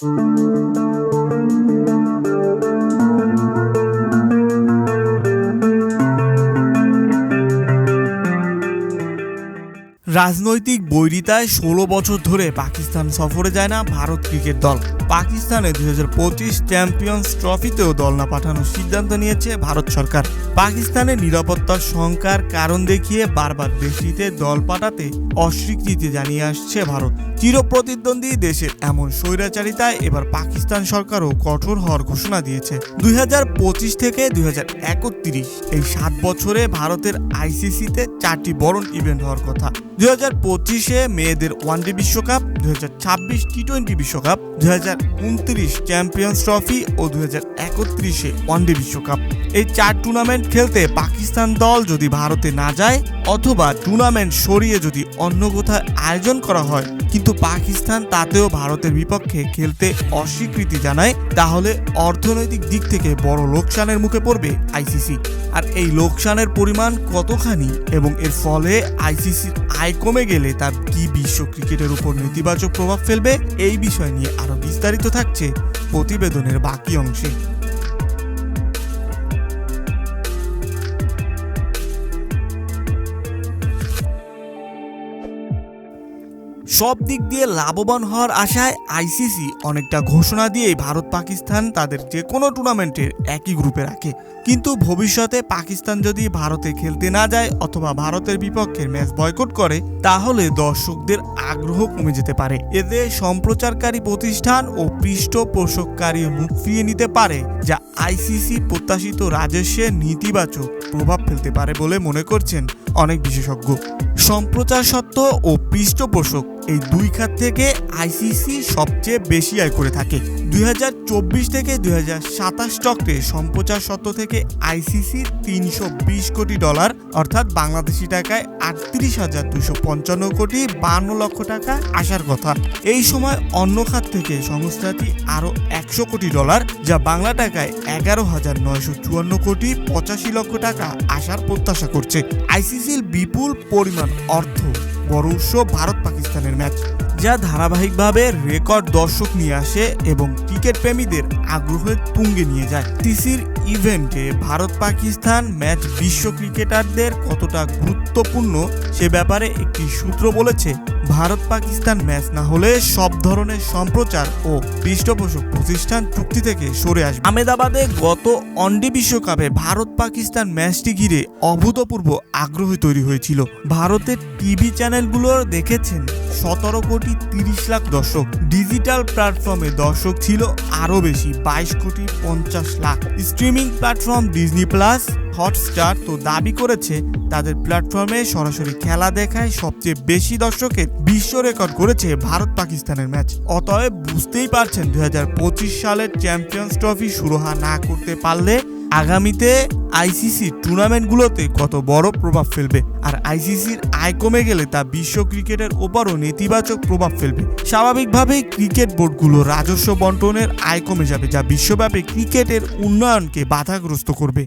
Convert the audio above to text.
Música রাজনৈতিক বৈরিতায় ষোলো বছর ধরে পাকিস্তান সফরে যায় না ভারত ক্রিকেট দল। পাকিস্তানে দুই হাজার পঁচিশ চ্যাম্পিয়ন্স ট্রফিতেও দল না পাঠানোর সিদ্ধান্ত নিয়েছে ভারত সরকার। পাকিস্তানে নিরাপত্তার শঙ্কার কারণ দেখিয়ে বারবার দেশটিতে দল পাঠাতে অস্বীকৃতি জানিয়ে আসছে ভারত। চিরপ্রতিদ্বন্দ্বী দেশের এমন স্বৈরাচারিতায় এবার পাকিস্তান সরকারও কঠোর হওয়ার ঘোষণা দিয়েছে। দুই হাজার পঁচিশ থেকে দুই হাজার একত্রিশ এই সাত বছরে ভারতের আইসিসিতে চারটি বড় ইভেন্ট হওয়ার কথা। দুই হাজার পঁচিশে মেয়েদের ওয়ানডে বিশ্বকাপ, দুই হাজার ছাব্বিশ টি টোয়েন্টি বিশ্বকাপ, দুই হাজার উনত্রিশ চ্যাম্পিয়ন্স ট্রফি ও দুই হাজার একত্রিশে ওয়ানডে বিশ্বকাপ। এই চার টুর্নামেন্ট খেলতে পাকিস্তান দল যদি ভারতে না যায়, অথবা টুর্নামেন্ট সরিয়ে যদি অন্য কোথায় আয়োজন করা হয় কিন্তু পাকিস্তান তাতেও ভারতের বিপক্ষে খেলতে অস্বীকৃতি জানায়। তাহলে অর্থনৈতিক দিক থেকে বড় লোকসানের মুখে পড়বে আইসিসি। আর এই লোকসানের পরিমাণ কতখানি এবং এর ফলে আইসিসির আয় কমে গেলে তার কি বিশ্ব ক্রিকেটের উপর নেতিবাচক প্রভাব ফেলবে, এই বিষয় নিয়ে আরও বিস্তারিত থাকছে প্রতিবেদনের বাকি অংশে। সব দিক দিয়ে লাভবান হওয়ার আশায় আইসিসি অনেকটা ঘোষণা দিয়েই ভারত পাকিস্তান তাদের যে কোনো টুর্নামেন্টের একই গ্রুপে রাখে। কিন্তু ভবিষ্যতে পাকিস্তান যদি ভারতে খেলতে না যায় অথবা ভারতের বিপক্ষে ম্যাচ বয়কট করে, তাহলে দর্শকদের আগ্রহ কমে যেতে পারে। এতে সম্প্রচারকারী প্রতিষ্ঠান ও পৃষ্ঠপোষককারী মুখ ফিরিয়ে নিতে পারে, যা আইসিসি প্রত্যাশিত রাজস্বের নেতিবাচক প্রভাব ফেলতে পারে বলে মনে করছেন অনেক বিশেষজ্ঞ। সম্প্রচার সত্ত্ব ও পৃষ্ঠপোষক এই দুই খাত থেকে আইসিসি সবচেয়ে বেশি আয় করে থাকে। দুই হাজার চব্বিশ থেকে দুই চক্রে সম্প্রচার সত্ত্ব থেকে আইসিসি তিনশো বিশ কোটি ডলার, অর্থাৎ বাংলাদেশি টাকায় আটত্রিশ হাজার দুশো পঞ্চান্ন কোটি বান্ন লক্ষ টাকা আসার কথা। এই সময় অন্য খাত থেকে সংস্থাটি আরও একশো কোটি ডলার, যা বাংলা টাকায় এগারো হাজার নয়শো চুয়ান্ন কোটি পঁচাশি লক্ষ টাকা আসার প্রত্যাশা করছে। আইসিসির বিপুল পরিমাণ অর্থ বড় উৎসব ভারত পাকিস্তানের ম্যাচ, যা ধারাবাহিকভাবে রেকর্ড দর্শক নিয়ে আসে এবং ক্রিকেট প্রেমীদের আগ্রহে তুঙ্গে নিয়ে যায়। টিসির ইভেন্টে ভারত পাকিস্তান ম্যাচ বিশ্ব ক্রিকেটারদের কতটা গুরুত্বপূর্ণ সে ব্যাপারে একটি সূত্র বলেছে ভারত পাকিস্তান ম্যাচ না হলে সব ধরনের সম্প্রচার ও পৃষ্ঠপোষক প্রতিষ্ঠান চুক্তি থেকে সরে আসবে। আহমেদাবাদে গত অন্ডি বিশ্বকাপে ভারত পাকিস্তান ম্যাচটি ঘিরে অভূতপূর্ব আগ্রহ তৈরি হয়েছিল। ভারতের টিভি চ্যানেলগুলোর দেখেছেন সতেরো কোটি তিরিশ লাখ দর্শক। ডিজিটাল প্ল্যাটফর্মে দর্শক ছিল আরও বেশি, বাইশ কোটি পঞ্চাশ lakh. Streaming platform Disney plus, Hotstar তো দাবি করেছে, তাদের প্ল্যাটফর্মে সরাসরি খেলা দেখায় সবচেয়ে বেশি দর্শকের বিশ্ব রেকর্ড করেছে ভারত পাকিস্তানের ম্যাচ। অতএব বুঝতেই পারছেন, দুই হাজার পঁচিশ সালের চ্যাম্পিয়ন্স ট্রফি সুরহা না করতে পারলে আগামীতে আইসিসি টুর্নামেন্টগুলোতে কত বড় প্রভাব ফেলবে? আর আইসিসির আয় কমে গেলে তা বিশ্ব ক্রিকেটের ওপরও নেতিবাচক প্রভাব ফেলবে। স্বাভাবিকভাবেই ক্রিকেট বোর্ডগুলো রাজস্ব বন্টনের আয় কমে যাবে, যা বিশ্বব্যাপী ক্রিকেটের উন্নয়নকে বাধাগ্রস্ত করবে।